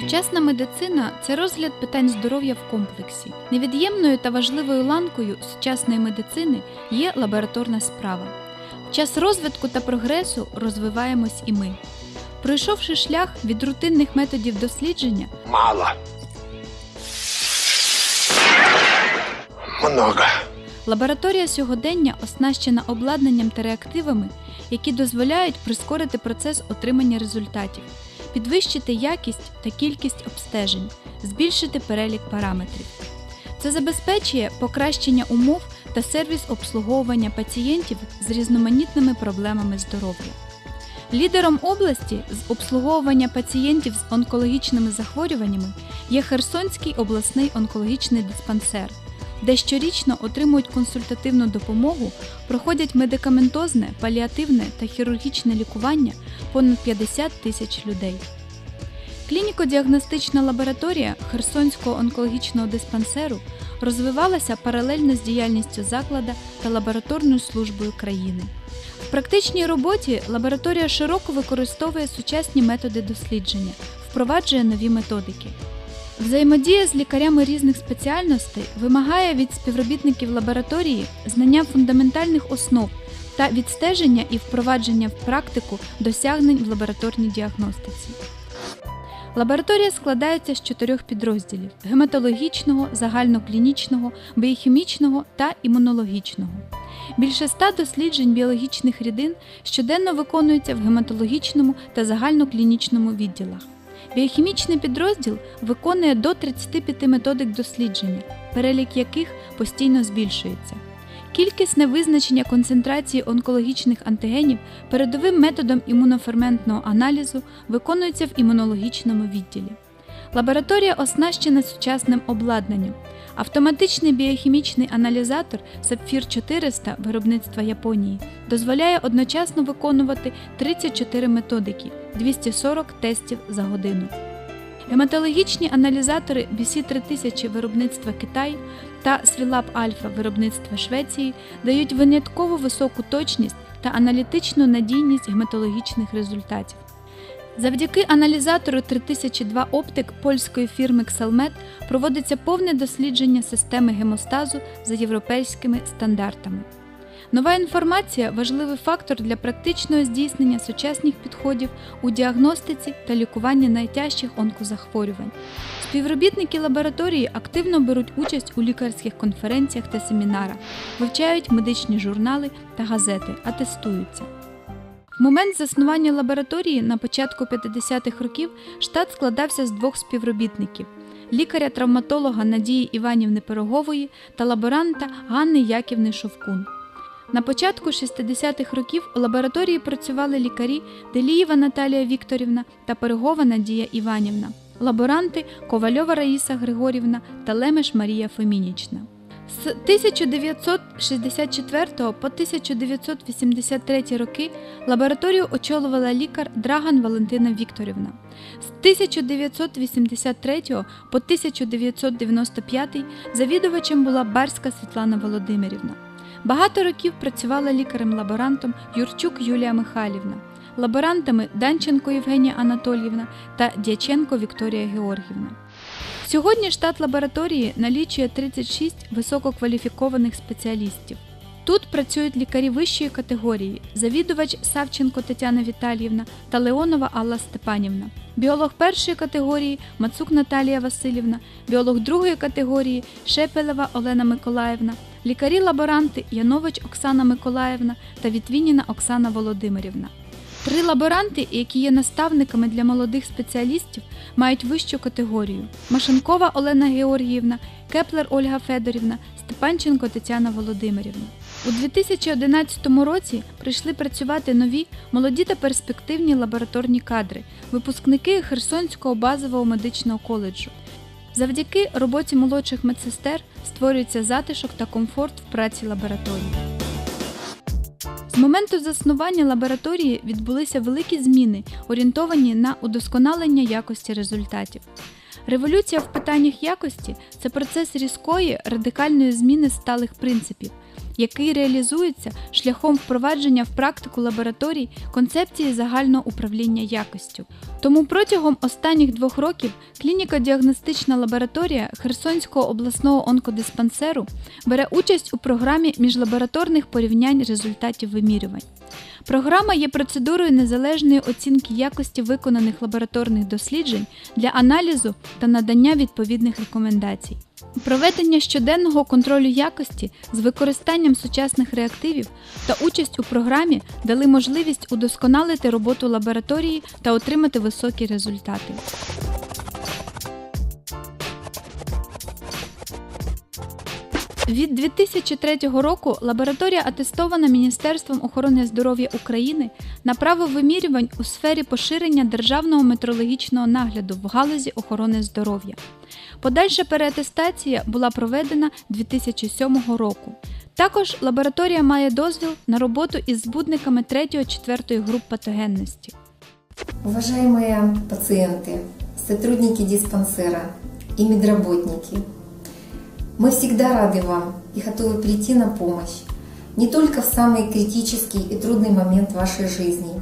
Сучасна медицина це розгляд питань здоров'я в комплексі. Невід'ємною та важливою ланкою сучасної медицини є лабораторна справа. В час розвитку та прогресу розвиваємось і ми. Пройшовши шлях від рутинних методів дослідження Мало. Много. Лабораторія сьогодення оснащена обладнанням та реактивами, які дозволяють прискорити процес отримання результатів, підвищити якість та кількість обстежень, збільшити перелік параметрів. Це забезпечує покращення умов та сервіс обслуговування пацієнтів з різноманітними проблемами здоров'я. Лідером області з обслуговування пацієнтів з онкологічними захворюваннями є Херсонський обласний онкологічний диспансер, де щорічно отримують консультативну допомогу, проходять медикаментозне, паліативне та хірургічне лікування понад 50 тисяч людей. Клініко-діагностична лабораторія Херсонського онкологічного диспансеру розвивалася паралельно з діяльністю заклада та лабораторною службою країни. В практичній роботі лабораторія широко використовує сучасні методи дослідження, впроваджує нові методики. Взаємодія з лікарями різних спеціальностей вимагає від співробітників лабораторії знання фундаментальних основ та відстеження і впровадження в практику досягнень в лабораторній діагностиці. Лабораторія складається з чотирьох підрозділів: гематологічного, загальноклінічного, біохімічного та імунологічного. Більше ста досліджень біологічних рідин щоденно виконуються в гематологічному та загальноклінічному відділах. Біохімічний підрозділ виконує до 35 методик дослідження, перелік яких постійно збільшується. Кількісне визначення концентрації онкологічних антигенів передовим методом імуноферментного аналізу виконується в імунологічному відділі. Лабораторія оснащена сучасним обладнанням. Автоматичний біохімічний аналізатор Sapphire 400 виробництва Японії дозволяє одночасно виконувати 34 методики 240 тестів за годину. Гематологічні аналізатори BC 3000 виробництва Китаю та Swilab Alpha виробництва Швеції дають винятково високу точність та аналітичну надійність гематологічних результатів. Завдяки аналізатору 3002 оптик польської фірми Xelmed проводиться повне дослідження системи гемостазу за європейськими стандартами. Нова інформація важливий фактор для практичного здійснення сучасних підходів у діагностиці та лікуванні найтяжчих онкозахворювань. Співробітники лабораторії активно беруть участь у лікарських конференціях та семінарах, вивчають медичні журнали та газети, атестуються. Момент заснування лабораторії на початку 50-х років штат складався з двох співробітників лікаря-травматолога Надії Іванівни Пирогової та лаборанта Ганни Яківни Шовкун. На початку 60-х років у лабораторії працювали лікарі Делієва Наталія Вікторівна та Пирогова Надія Іванівна, лаборанти Ковальова Раїса Григорівна та Лемеш Марія Фемінічна. З 1964 по 1983 роки лабораторію очолювала лікар Драган Валентина Вікторівна. З 1983 по 1995 завідувачем була Барська Світлана Володимирівна. Багато років працювала лікарем-лаборантом Юрчук Юлія Михайлівна, лаборантами Данченко Євгенія Анатоліївна та Дяченко Вікторія Георгівна. Сьогодні штат лабораторії налічує 36 висококваліфікованих спеціалістів. Тут працюють лікарі вищої категорії, завідувач Савченко Тетяна Віталіївна та Леонова Алла Степанівна, біолог першої категорії Мацук Наталія Васильівна, біолог другої категорії Шепелева Олена Миколаївна, лікарі-лаборанти Янович Оксана Миколаївна та Вітвініна Оксана Володимирівна. Три лаборанти, які є наставниками для молодих спеціалістів, мають вищу категорію: Машенкова Олена Георгіївна, Кеплер Ольга Федорівна, Степанченко Тетяна Володимирівна. У 2011 році прийшли працювати нові молоді та перспективні лабораторні кадри, випускники Херсонського базового медичного коледжу. Завдяки роботі молодших медсестер створюється затишок та комфорт в праці лабораторії. З моменту заснування лабораторії відбулися великі зміни, орієнтовані на удосконалення якості результатів. Революція в питаннях якості це процес різкої радикальної зміни сталих принципів, який реалізується шляхом впровадження в практику лабораторій концепції загального управління якостю. Тому протягом останніх двох років клініко-діагностична лабораторія Херсонського обласного онкодиспансеру бере участь у програмі міжлабораторних порівнянь результатів вимірювань. Програма є процедурою незалежної оцінки якості виконаних лабораторних досліджень для аналізу та надання відповідних рекомендацій. Проведення щоденного контролю якості з використанням сучасних реактивів та участь у програмі дали можливість удосконалити роботу лабораторії та отримати високі результати. Від 2003 року лабораторія атестована Міністерством охорони здоров'я України на право вимірювань у сфері поширення державного метрологічного нагляду в галузі охорони здоров'я. Подальша переатестація була проведена 2007 року. Також лабораторія має дозвіл на роботу із збудниками 3-4 груп патогенності. Уважаемые пациенты, сотрудники диспансера и медработники, мы всегда рады вам и готовы прийти на помощь, не только в самый критический и трудный момент вашей жизни.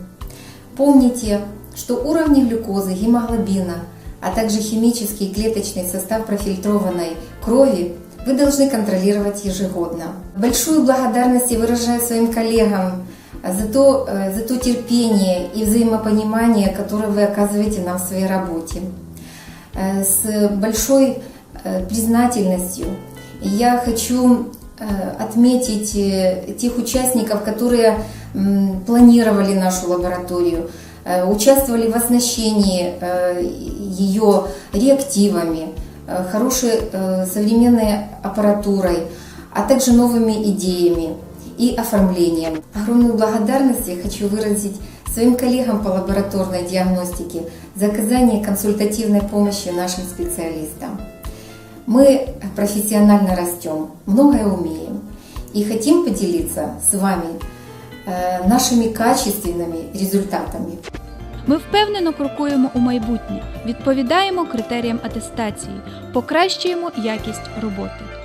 Помните, что уровни глюкозы, гемоглобина, а также химический и клеточный состав профильтрованной крови вы должны контролировать ежегодно. Большую благодарность я выражаю своим коллегам за то, э, за то терпение и взаимопонимание, которое вы оказываете нам в своей работе. Э, С большой э, признательностью я хочу э, отметить э, тех участников, которые м, планировали нашу лабораторию, э, участвовали в оснащении э, ее реактивами, э, хорошей э, современной аппаратурой, а также новыми идеями и оформлением. Огромную благодарность я хочу выразить своим коллегам по лабораторной диагностике за оказание консультативной помощи нашим специалистам. Мы профессионально растем, многое умеем и хотим поделиться с вами э, нашими качественными результатами. Ми впевнено крокуємо у майбутнє, відповідаємо критеріям атестації, покращуємо якість роботи.